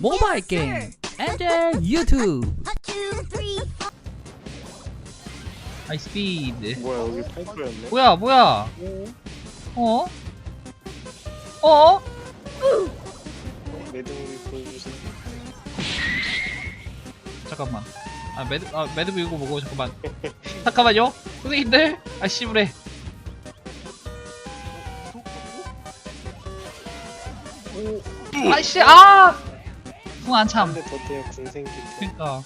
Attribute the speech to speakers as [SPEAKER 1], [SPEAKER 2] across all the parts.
[SPEAKER 1] 모바일 게임. 엔젤 유튜브 하이 스피드
[SPEAKER 2] 뭐야 여기 파이프였네.
[SPEAKER 1] 뭐야 뭐야? 어? 어?
[SPEAKER 2] 매듭을 보여주세요.
[SPEAKER 1] 잠깐만. 아 매드 아 매드 이거 보고 잠깐만. 잠깐만요. 선생님들? 아 씨부래 아이씨 아! 궁 안참
[SPEAKER 2] 한대 더 떼요 군생 기태
[SPEAKER 1] 그니까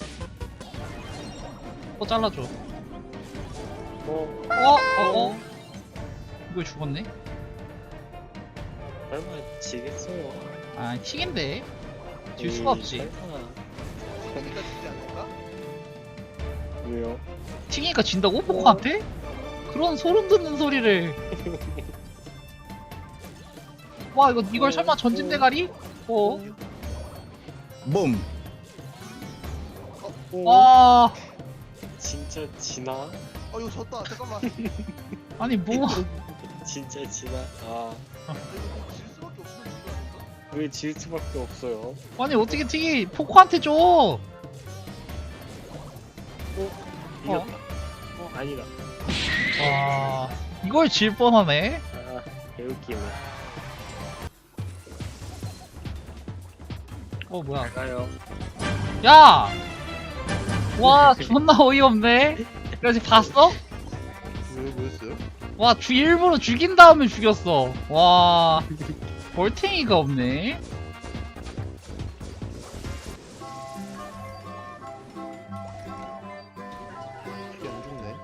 [SPEAKER 1] 어 잘라줘
[SPEAKER 2] 어
[SPEAKER 1] 어? 어? 어? 이거 죽었네?
[SPEAKER 2] 얼마 지겠어요
[SPEAKER 1] 아 튀긴데 질 수가 없지
[SPEAKER 2] 설마. 왜요?
[SPEAKER 1] 튀기니까 진다고? 포커한테? 그런 소름 돋는 소리를 와 이거 이걸 설마 전진 대가리? 어?
[SPEAKER 3] 봄.
[SPEAKER 1] 오와
[SPEAKER 2] 진짜 지나?
[SPEAKER 4] 어 이거 졌다 잠깐만
[SPEAKER 1] 아니 뭐
[SPEAKER 2] 진짜 지나?
[SPEAKER 4] 아질 수밖에 없으면 죽어
[SPEAKER 2] 왜질 수밖에 없어요?
[SPEAKER 1] 아니 어떻게 튀기 포커한테 줘
[SPEAKER 2] 어? 이겼다 어? 아니다
[SPEAKER 1] 와 이걸 질 뻔하네
[SPEAKER 2] 아 개웃기네
[SPEAKER 1] 어 뭐야
[SPEAKER 2] 가요
[SPEAKER 1] 야! 와 존나 어이없네 그래서 봤어?
[SPEAKER 4] 왜 뭐였어요?
[SPEAKER 1] 와 주, 일부러 죽인 다음에 죽였어 와 벌탱이가 없네
[SPEAKER 4] 이게 안 죽네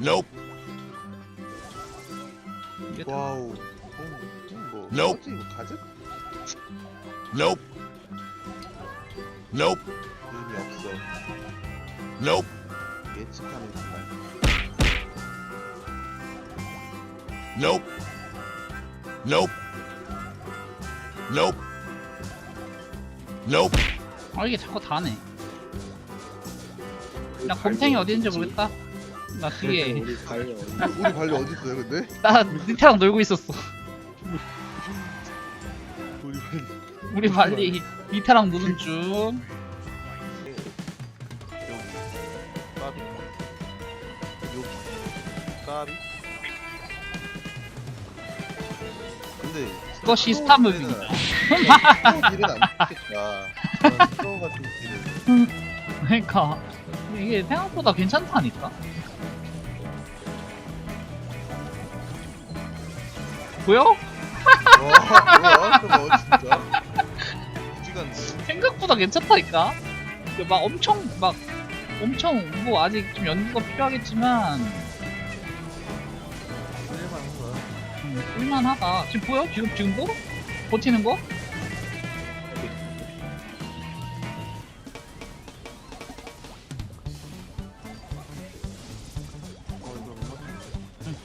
[SPEAKER 3] Nope.
[SPEAKER 1] 이게 다-
[SPEAKER 4] 와우 음, 뭐
[SPEAKER 3] Nope.
[SPEAKER 4] 뭐지 이거 가즈?
[SPEAKER 3] Nope. Nope.
[SPEAKER 4] 의미 없어
[SPEAKER 3] Nope.
[SPEAKER 4] 예측하는 순간
[SPEAKER 3] Nope. Nope. Nope. Nope.
[SPEAKER 1] 아 이게 자꾸 다네 나 검탱이 어디 있는지 모르겠다 나 뒤에
[SPEAKER 2] 우리 발려
[SPEAKER 4] 우리 발리 어디 있어요 근데?
[SPEAKER 1] 나 니테랑 놀고 있었어
[SPEAKER 4] 우리 발리
[SPEAKER 1] 우리 빨리 니테랑 노는 중.
[SPEAKER 4] 여기 까비 여기 까비 근데
[SPEAKER 1] 그것이 스타 무빙이다.
[SPEAKER 4] 딜은 안 좋겠다. 스로우 같은 딜은.
[SPEAKER 1] 그러니까 이게 생각보다 괜찮다니까? 보여?
[SPEAKER 4] 와 뭐야 저거 진짜
[SPEAKER 1] 생각보다 괜찮다니까? 그막 엄청 막 엄청 뭐 아직 좀 연구가 필요하겠지만.
[SPEAKER 4] 쓸만한 거야
[SPEAKER 1] 음, 쓸만하다. 지금 보여? 지금 지금도? 버티는 거?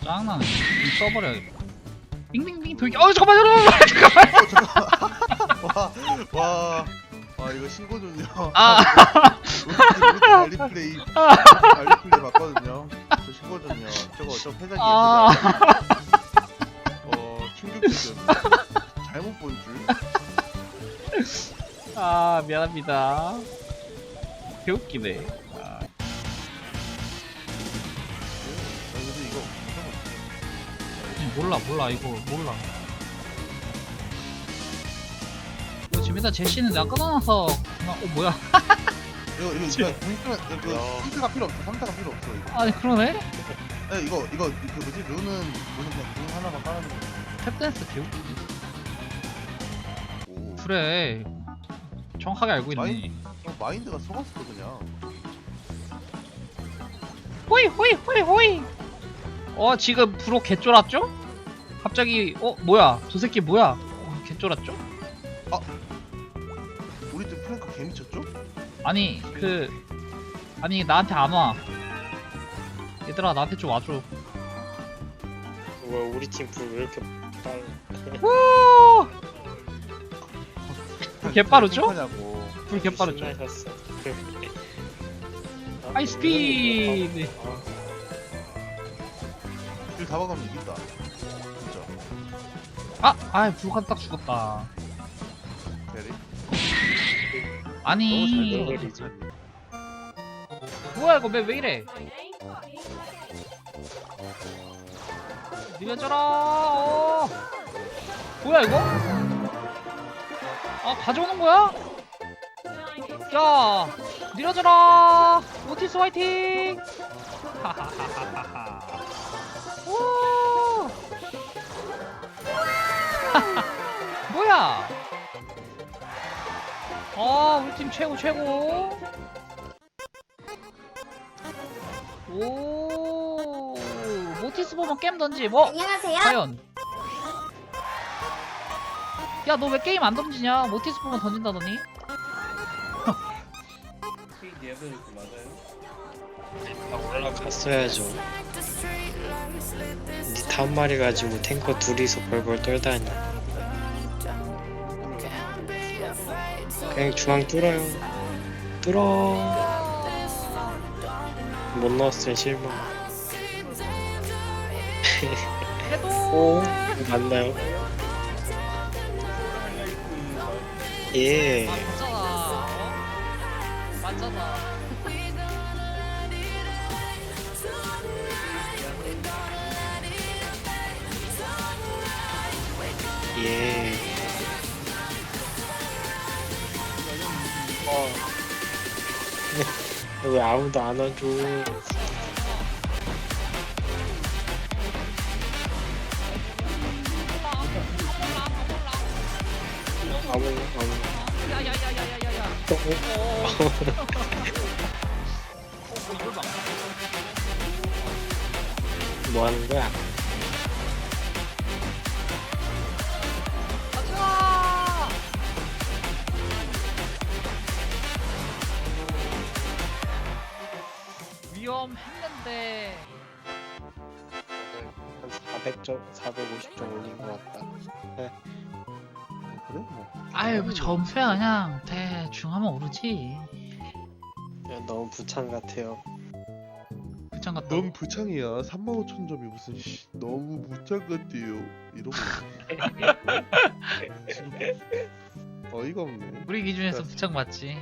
[SPEAKER 1] 짱나네. 써버려야겠다. 빙빙빙 돌기. 어 잠깐만 여러분 잠깐만.
[SPEAKER 4] 와, 와, 와 이거 신고전요.
[SPEAKER 1] 아
[SPEAKER 4] 우리 관리 플레이, 관리 플레이 맞거든요. 저 신고전요. 저거 저 회장님.
[SPEAKER 1] 아.
[SPEAKER 4] 어 충격적이었네. 잘못 본 줄.
[SPEAKER 1] 아 미안합니다 개웃기네 아,
[SPEAKER 4] 아, 이거
[SPEAKER 1] 몰라 몰라 이거 몰라 일단 제시는 내가 끊어놔서 그냥 어 뭐야
[SPEAKER 4] 이거 이거 이거 힌트가 필요 없어. 상태가 필요 없어. 이거.
[SPEAKER 1] 아니 그러네
[SPEAKER 4] 네, 이거 이거 그 뭐지 룬은 룬은 그냥 룬 하나만 깔아주면 돼.
[SPEAKER 1] 탭댄스 개웃기네
[SPEAKER 4] 오.
[SPEAKER 1] 그래 정확하게 알고 있네
[SPEAKER 4] 마인- 어, 마인드가 속았어 그냥.
[SPEAKER 1] 호이 호이 호이 호이 어 지금 브로 개쫄았죠? 갑자기 어 뭐야 저 새끼 뭐야 어, 개쫄았죠?
[SPEAKER 4] 우리 팀 프랭크 개 미쳤죠?
[SPEAKER 1] 아니 그 아니 나한테 안 와 얘들아 나한테 좀 와줘
[SPEAKER 2] 왜 우리 팀 불 왜 이렇게 빨라
[SPEAKER 1] 후! 개 빠르죠?
[SPEAKER 4] 하냐고.
[SPEAKER 1] 불 개빠르죠?
[SPEAKER 2] 신나셨어 아,
[SPEAKER 1] 하이 스피드
[SPEAKER 2] 아,
[SPEAKER 4] 길 잡아가면 이긴다. 진짜.
[SPEAKER 1] 아! 아이 불칸 딱 죽었다 아니.
[SPEAKER 4] 너무
[SPEAKER 1] 뭐야 이거 왜, 왜 이래? 느려져라. 어. 뭐야 이거? 아 가져오는 거야? 야 느려져라. 오티스 화이팅. 하하하하하 오 뭐야 아 우리 팀 최고 최고 오 모티스 보면 게임 던지 뭐
[SPEAKER 5] 안녕하세요.
[SPEAKER 1] 과연 야 너 왜 게임 안 던지냐 모티스 보면 던진다더니
[SPEAKER 2] 아, 올라갔어야죠. 니 다음 말이 가지고 탱커 둘이서 벌벌 떨다니. 그냥 중앙 뚫어요. 뚫어. 못 넣었어요 실망. 오 맞나요? 예.
[SPEAKER 1] 아 맞잖아 어? 맞잖아
[SPEAKER 2] 예. 왜 아무도 안 와줘? 아무 아무.
[SPEAKER 1] 야야야야야야야
[SPEAKER 2] 어,
[SPEAKER 1] 어.
[SPEAKER 2] 뭐 하는 거야?
[SPEAKER 1] 위험했는데.
[SPEAKER 2] 한 400점, 450점 올린 것 같다.
[SPEAKER 4] 그래? 뭐.
[SPEAKER 1] 아유 그 점수야 그냥. 대충 하면 오르지.
[SPEAKER 2] 야, 너무 부창 같아요.
[SPEAKER 1] 그창 같다.
[SPEAKER 4] 너무 부창이야. 3만 5천 점이 무슨 씨, 너무 부창 같대요. 이러고. 지금 어이가 없네.
[SPEAKER 1] 우리 기준에서 부창 맞지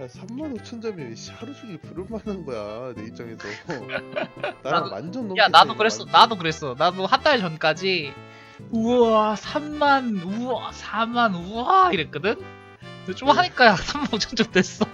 [SPEAKER 4] 야 3만 5천 점이 씨, 하루 종일 부를 만한 거야 내 입장에서. 나랑 완전 넘게
[SPEAKER 1] 야 나도
[SPEAKER 4] 돼,
[SPEAKER 1] 그랬어
[SPEAKER 4] 완전.
[SPEAKER 1] 나도 그랬어. 나도 한 달 전까지 우와 3만 우와 4만 우와 이랬거든? 근데 좀 하니까 3만 5천 점 됐어